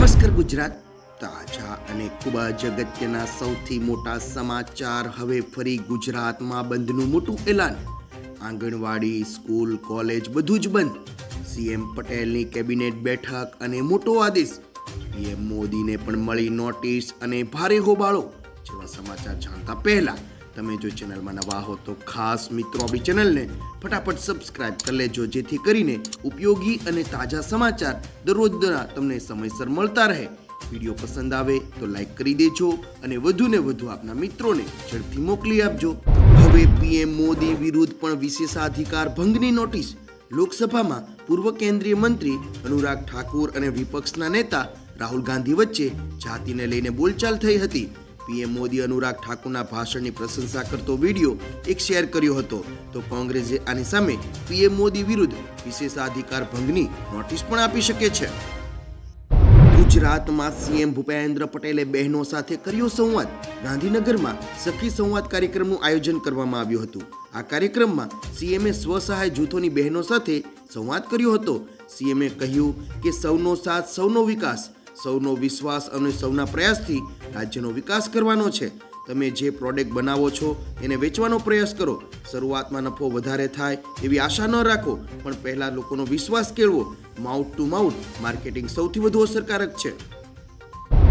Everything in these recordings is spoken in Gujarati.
નમસ્કાર ગુજરાત. તાજા અને ખૂબ જ અગત્યના સૌથી મોટા સમાચાર હવે ફરી ગુજરાતમાં બંધનું મોટું એલાન. આંગણવાડી, સ્કૂલ, કોલેજ બધું જ બંધ. સીએમ પટેલની કેબિનેટ બેઠક અને મોટો આદેશ. પીએમ મોદીને પણ મળી નોટિસ અને ભારે હોબાળો. જેવા સમાચાર જાણતા પહેલા તમે જો ચેનલમાં નવા હો તો ખાસ મિત્રો આપણી ચેનલને ફટાફટ સબસ્ક્રાઇબ કરી લેજો, જેથી કરીને ઉપયોગી અને તાજા સમાચાર દરરોજના તમને સમયસર મળતા રહે. વીડિયો પસંદ આવે તો લાઈક કરી દેજો અને વધુને વધુ આપના મિત્રોને ઝડપથી મોકલી આપજો. હવે પીએમ મોદી વિરુદ્ધ પણ વિશેષાધિકાર ભંગની નોટિસ. લોકસભામાં પૂર્વ કેન્દ્રીય મંત્રી અનુરાગ ઠાકુર અને વિપક્ષના નેતા રાહુલ ગાંધી વચ્ચે જાતિને લઈને બોલચાલ થઈ હતી. પીએમ મોદી અનુરાગ ઠાકુરના ભાષણની પ્રશંસા કરતો વીડિયો એક શેર કર્યો હતો. તો કોંગ્રેસે આની સામે પીએમ મોદી વિરુદ્ધ વિશેષાધિકાર ભંગની નોટિસ પણ આપી શકે છે. ગુજરાતમાં સીએમ ભૂપેન્દ્ર પટેલે બહેનો સાથે કર્યો સંવાદ. ગાંધીનગરમાં સખી સંવાદ કાર્યક્રમનું આયોજન કરવામાં આવ્યું હતું. આ કાર્યક્રમમાં સીએમએ સ્વસહાય જૂથોની બહેનો સાથે સંવાદ કર્યો હતો. સીએમએ કહ્યું કે સૌનો સાથ, સૌનો વિકાસ સૌનો વિશ્વાસ અને સૌના પ્રયાસથી રાજ્યનો વિકાસ કરવાનો છે. તમે જે પ્રોડક્ટ બનાવો છો, એને વેચવાનો પ્રયાસ કરો. શરૂઆતમાં નફો વધારે થાય એવી આશા ન રાખો, પણ પહેલાં લોકોનો વિશ્વાસ કેળવો. માઉટ ટુ માઉથ માર્કેટિંગ સૌથી વધુ અસરકારક છે.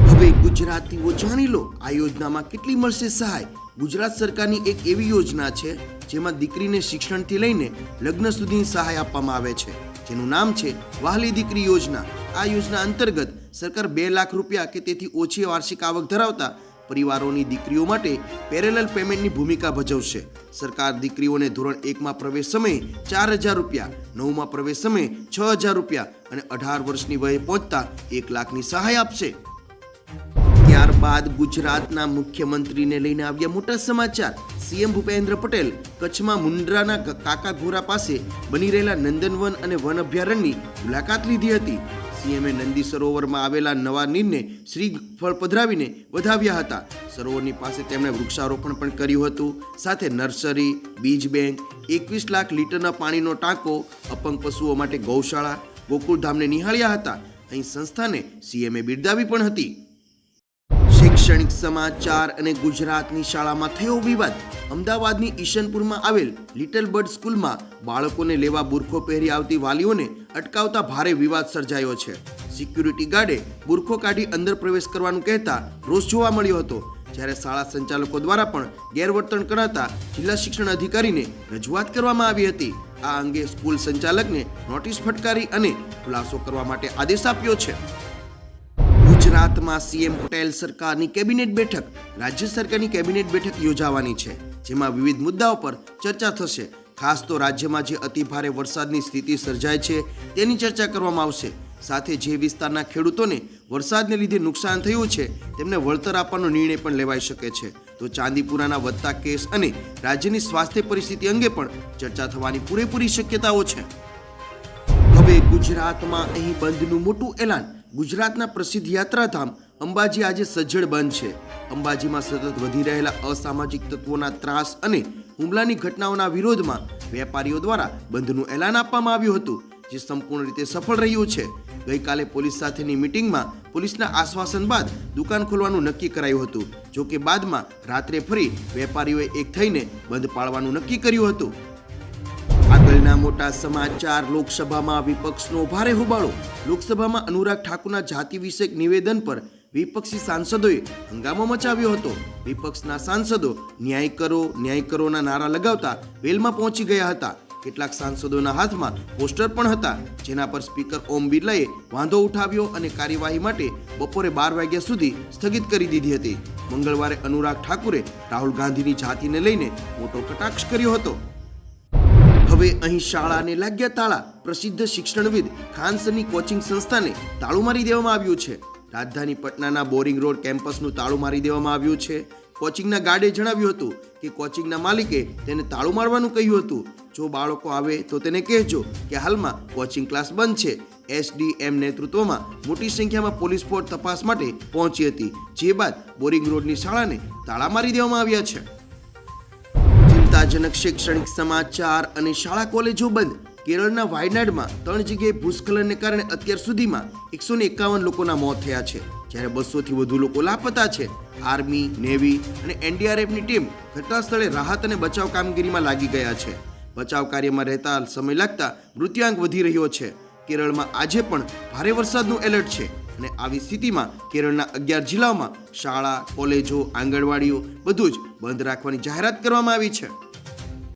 હવે ગુજરાતીઓ જાણી લો, આ યોજનામાં કેટલી મળશે સહાય? ગુજરાત સરકારની એક એવી યોજના છે, જેમાં દીકરીને શિક્ષણથી લઈને લગ્ન સુધીની સહાય આપવામાં આવે છે. જેનું નામ છે વહાલી દીકરી યોજના. આ યોજના અંતર્ગત સરકાર બે લાખ રૂપિયા કે તેથી ઓછી વાર્ષિક આવક ધરાવતા પરિવારોની દીકરીઓ માટે પેરેલલ પેમેન્ટની ભૂમિકા ભજવશે. સરકાર દીકરીઓને ધોરણ એકમાં પ્રવેશ સમયે ચાર હજાર રૂપિયા, નવમાં પ્રવેશ સમયે છ હજાર રૂપિયા અને અઢાર વર્ષની વયે પહોંચતા એક લાખની સહાય આપશે. ત્યારબાદ ગુજરાતના મુખ્યમંત્રીને લઈને આવ્યા મોટા સમાચાર. સીએમ ભૂપેન્દ્ર પટેલ કચ્છમાં મુન્દ્રાના કાકાઘોરા પાસે બની રહેલા નંદનવન અને વન અભયારણ્યની મુલાકાત લીધી હતી. સીએમએ નંદી સરોવરમાં આવેલા નવા નીરને શ્રીફળ પધરાવીને વધાવ્યા હતા. સરોવરની પાસે તેમણે વૃક્ષારોપણ પણ કર્યું હતું. સાથે નર્સરી, બીજ બેંક, એકવીસ લાખ લીટરના પાણીનો ટાંકો, અપંગ પશુઓ માટે ગૌશાળા, ગોકુળધામને નિહાળ્યા હતા. અહીં સંસ્થાને સીએમએ બિરદાવી પણ હતી. શૈક્ષણિક સમાચાર અને ગુજરાતની શાળામાં થયો વિવાદ. અમદાવાદની ઈશનપુરમાં આવેલ લિટલ બર્ડ સ્કૂલમાં બાળકોને લેવા બુરખો પહેરી આવતી વાલીઓને અટકાવતા ભારે વિવાદ સર્જાયો છે. સિક્યુરિટી ગાર્ડે બુરખો કાઢી અંદર પ્રવેશ કરવાનું કહેતા રોષ જોવા મળ્યો હતો. જ્યારે શાળા સંચાલકો દ્વારા પણ ગેરવર્તન કરાતા જિલ્લા શિક્ષણ અધિકારીને રજૂઆત કરવામાં આવી હતી. આ અંગે સ્કૂલ સંચાલકને નોટિસ ફટકારી અને ખુલાસો કરવા માટે આદેશ આપ્યો છે. ગુજરાતમાં સીએમ પટેલ સરકારની કેબિનેટ બેઠક, રાજ્ય સરકારની કેબિનેટ બેઠક યોજાવાની છે, જેમાં વિવિધ મુદ્દાઓ પર ચર્ચા થશે. ખાસ તો રાજ્યમાં જે અતિભારે વરસાદની સ્થિતિ સર્જાય છે, તેની ચર્ચા કરવામાં આવશે. સાથે જે વિસ્તારના ખેડૂતોને વરસાદને લીધે નુકસાન થયું છે, તેમને વળતર આપવાનો નિર્ણય પણ લેવાઈ શકે છે. તો ચાંદીપુરાના વધતા કેસ અને રાજ્યની સ્વાસ્થ્ય પરિસ્થિતિ અંગે પણ ચર્ચા થવાની પૂરેપૂરી શક્યતાઓ છે. હવે ગુજરાતમાં અહીં બંધનું મોટું એલાન ગુજરાતના પ્રસિદ્ધ યાત્રાધામ અંબાજી આજે સજ્જડ બંધ છે. અંબાજીમાં સતત વધી રહેલા અસામાજિક તત્વોના ત્રાસ અને હુમલાની ઘટનાઓના વિરોધમાં વેપારીઓ દ્વારા બંધનું એલાન આપવામાં આવ્યું હતું, જે સંપૂર્ણ રીતે સફળ રહ્યું છે. ગઈકાલે પોલીસ સાથેની મિટિંગમાં પોલીસના આશ્વાસન બાદ દુકાન ખોલવાનું નક્કી કરાયું હતું, જોકે બાદમાં રાત્રે ફરી વેપારીઓએ એક થઈને બંધ પાળવાનું નક્કી કર્યું હતું. આગળના મોટા સમાચાર. લોકસભામાં વિપક્ષનો ભારે હોબાળો. લોકસભામાં અનુરાગ ઠાકુરના જાતિ વિષયક નિવેદન પર વિપક્ષી સાંસદોએ હંગામો મચાવ્યો હતો. વિપક્ષના સાંસદો ન્યાય કરો, ન્યાય કરોના નારા લગાવતા વેલમાં પહોંચી ગયા હતા. કેટલાક સાંસદોના હાથમાં પોસ્ટર પણ હતા, જેના પર સ્પીકર ઓમ બિરલાએ વાંધો ઉઠાવ્યો અને કાર્યવાહી માટે બપોરે બાર વાગ્યા સુધી સ્થગિત કરી દીધી હતી. મંગળવારે અનુરાગ ઠાકુરે રાહુલ ગાંધીની જાતિને લઈને મોટો કટાક્ષ કર્યો હતો. હવે અહીં શાળાને લાગ્યા તાળા. પ્રસિદ્ધ શિક્ષણવિદ ખાનસરની કોચિંગ સંસ્થાને તાળું મારી દેવામાં આવ્યું છે. રાજધાની પટનાના બોરિંગ રોડ કેમ્પસનું તાળું મારી દેવામાં આવ્યું છે. કોચિંગના ગાર્ડે જણાવ્યું હતું કે કોચિંગના માલિકે તેને તાળું મારવાનું કહ્યું હતું. જો બાળકો આવે તો તેને કહેજો કે હાલમાં કોચિંગ ક્લાસ બંધ છે. એસડીએમ નેતૃત્વમાં મોટી સંખ્યામાં પોલીસ ફોર્સ તપાસ માટે પહોંચી હતી. જે બાદ બોરિંગ રોડની શાળાને તાળા મારી દેવામાં આવ્યા છે. ચિંતાજનક શૈક્ષણિક સમાચાર અને શાળા કોલેજો બંધ. કેરળના વાયનાડમાં ત્રણ જગ્યાએ ભૂસ્ખલનને કારણે અત્યાર સુધીમાં એકસો એકાવન લોકોના મોત થયા છે. જ્યારે બસોથી વધુ લોકો લાપતા છે. આર્મી, નેવી અને એનડીઆરએફની ટીમ ઘટના સ્થળે રાહત અને બચાવ કામગીરીમાં લાગી ગયા છે. બચાવ કાર્યમાં રહેતા સમય લાગતા મૃત્યુઆંક વધી રહ્યો છે. કેરળમાં આજે પણ ભારે વરસાદનું એલર્ટ છે. અને આવી સ્થિતિમાં કેરળના અગિયાર જિલ્લાઓમાં શાળા, કોલેજો, આંગણવાડીઓ બધું જ બંધ રાખવાની જાહેરાત કરવામાં આવી છે.